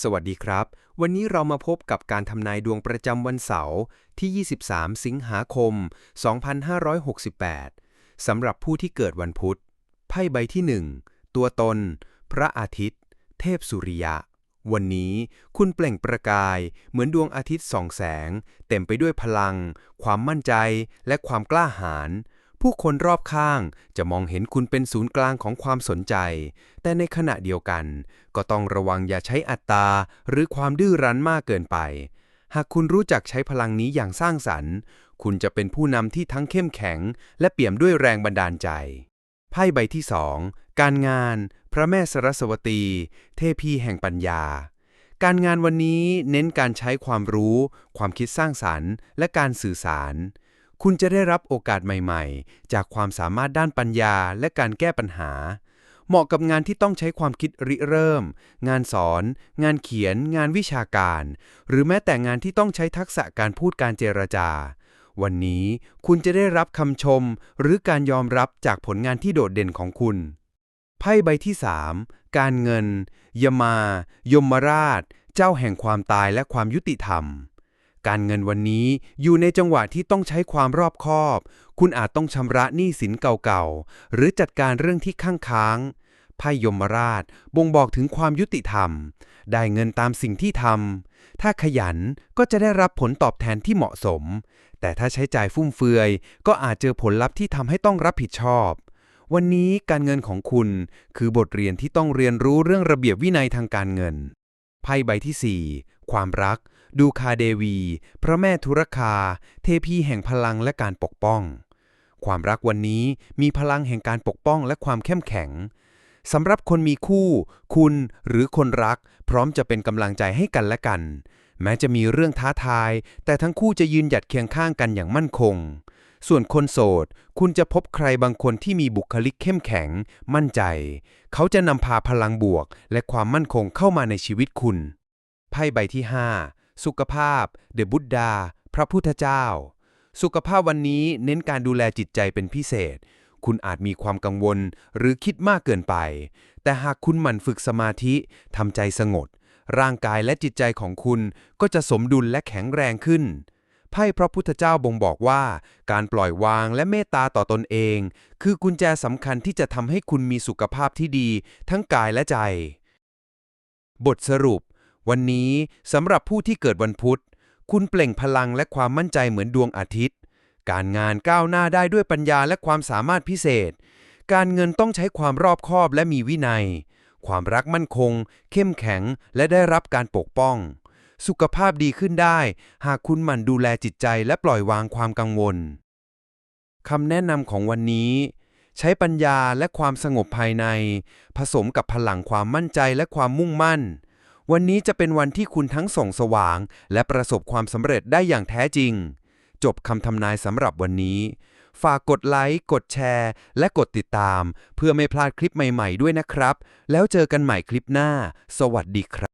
สวัสดีครับ วันนี้เรามาพบกับการทำนายดวงประจำวันเสาร์ที่ 23 สิงหาคม 2568 สำหรับผู้ที่เกิดวันพุธ ไพ่ใบที่ 1 ตัวตน พระอาทิตย์ เทพสุริยะ วันนี้คุณเปล่งประกาย เหมือนดวงอาทิตย์ส่องแสง เต็มไปด้วยพลัง ความมั่นใจ และความกล้าหาญ ผู้คนรอบข้างจะมองเห็นคุณเป็นศูนย์กลางของความสนใจ แต่ในขณะเดียวกัน ก็ต้องระวังอย่าใช้อัตตา หรือความดื้อรั้นมากเกินไป หากคุณรู้จักใช้พลังนี้อย่างสร้างสรรค์ คุณจะเป็นผู้นำที่ทั้งเข้มแข็ง และเปี่ยมด้วยแรงบันดาลใจ ไพ่ใบที่สองการงาน พระแม่สรสวตี เทพีแห่งปัญญาการงานวันนี้เน้นการใช้ความรู้ ความคิดสร้างสรรค์ และการสื่อสาร คุณจะได้รับโอกาสใหม่ๆ จากความสามารถด้านปัญญาและการแก้ปัญหา เหมาะกับงานที่ต้องใช้ความคิดริเริ่ม งานสอน งานเขียน งานวิชาการ หรือแม้แต่งานที่ต้องใช้ทักษะการพูดการเจรจา วันนี้คุณจะได้รับคำชม หรือการยอมรับจากผลงานที่โดดเด่นของคุณ ไพ่ใบที่ 3 การเงิน ยมา ยมราช เจ้าแห่งความตายและความยุติธรรม การเงินวันนี้อยู่ในจังหวะที่ต้องใช้ความรอบคอบ คุณอาจต้องชำระหนี้สินเก่าๆ หรือจัดการเรื่องที่ข้างค้างไพ่ยมราชบ่งบอกถึงความยุติธรรม ได้เงินตามสิ่งที่ทำ ถ้าขยันก็จะได้รับผลตอบแทนที่เหมาะสม แต่ถ้าใช้จ่ายฟุ่มเฟือย ก็อาจเจอผลลัพธ์ที่ทำให้ต้องรับผิดชอบ วันนี้การเงินของคุณ คือบทเรียนที่ต้องเรียนรู้เรื่องระเบียบวินัยทางการเงิน ไพ่ใบที่ 4 ความรัก ดูคาเดวี พระแม่ธุรคา เทพีแห่งพลังและการปกป้อง ความรักวันนี้มีพลังแห่งการปกป้องและความเข้มแข็งสำหรับคนมีคู่ คุณหรือคนรัก พร้อมจะเป็นกำลังใจให้กันและกัน แม้จะมีเรื่องท้าทาย แต่ทั้งคู่จะยืนหยัดเคียงข้างกันอย่างมั่นคง ส่วนคนโสด คุณจะพบใครบางคนที่มีบุคลิกเข้มแข็ง มั่นใจ เขาจะนำพาพลังบวก และความมั่นคงเข้ามาในชีวิตคุณ ไพ่ใบที่ 5 สุขภาพ เดบุตดา พระพุทธเจ้า สุขภาพวันนี้เน้นการดูแลจิตใจเป็นพิเศษ คุณอาจมีความกังวลหรือคิดมากเกินไป แต่หากคุณหมั่นฝึกสมาธิทำใจสงบร่างกายและจิตใจของคุณก็จะสมดุลและแข็งแรงขึ้น ไพ่พระพุทธเจ้าบ่งบอกว่า การปล่อยวางและเมตตาต่อตนเอง คือกุญแจสำคัญที่จะทำให้คุณมีสุขภาพที่ดี ทั้งกายและใจ บทสรุป วันนี้สำหรับผู้ที่เกิดวันพุธ คุณเปล่งพลังและความมั่นใจเหมือนดวงอาทิตย์ การงานก้าวหน้าได้ด้วยปัญญาและความสามารถพิเศษ การเงินต้องใช้ความรอบคอบและมีวินัย ความรักมั่นคง เข้มแข็งและได้รับการปกป้อง สุขภาพดีขึ้นได้ หากคุณหมั่นดูแลจิตใจและปล่อยวางความกังวลคำแนะนำของวันนี้ ใช้ปัญญาและความสงบภายใน ผสมกับพลังความมั่นใจและความมุ่งมั่น วันนี้จะเป็นวันที่คุณทั้งส่องสว่าง และประสบความสำเร็จได้อย่างแท้จริง จบคำทำนายสำหรับวันนี้ ฝากกดไลค์ กดแชร์ และกดติดตาม เพื่อไม่พลาดคลิปใหม่ๆด้วยนะครับ แล้วเจอกันใหม่คลิปหน้า สวัสดีครับ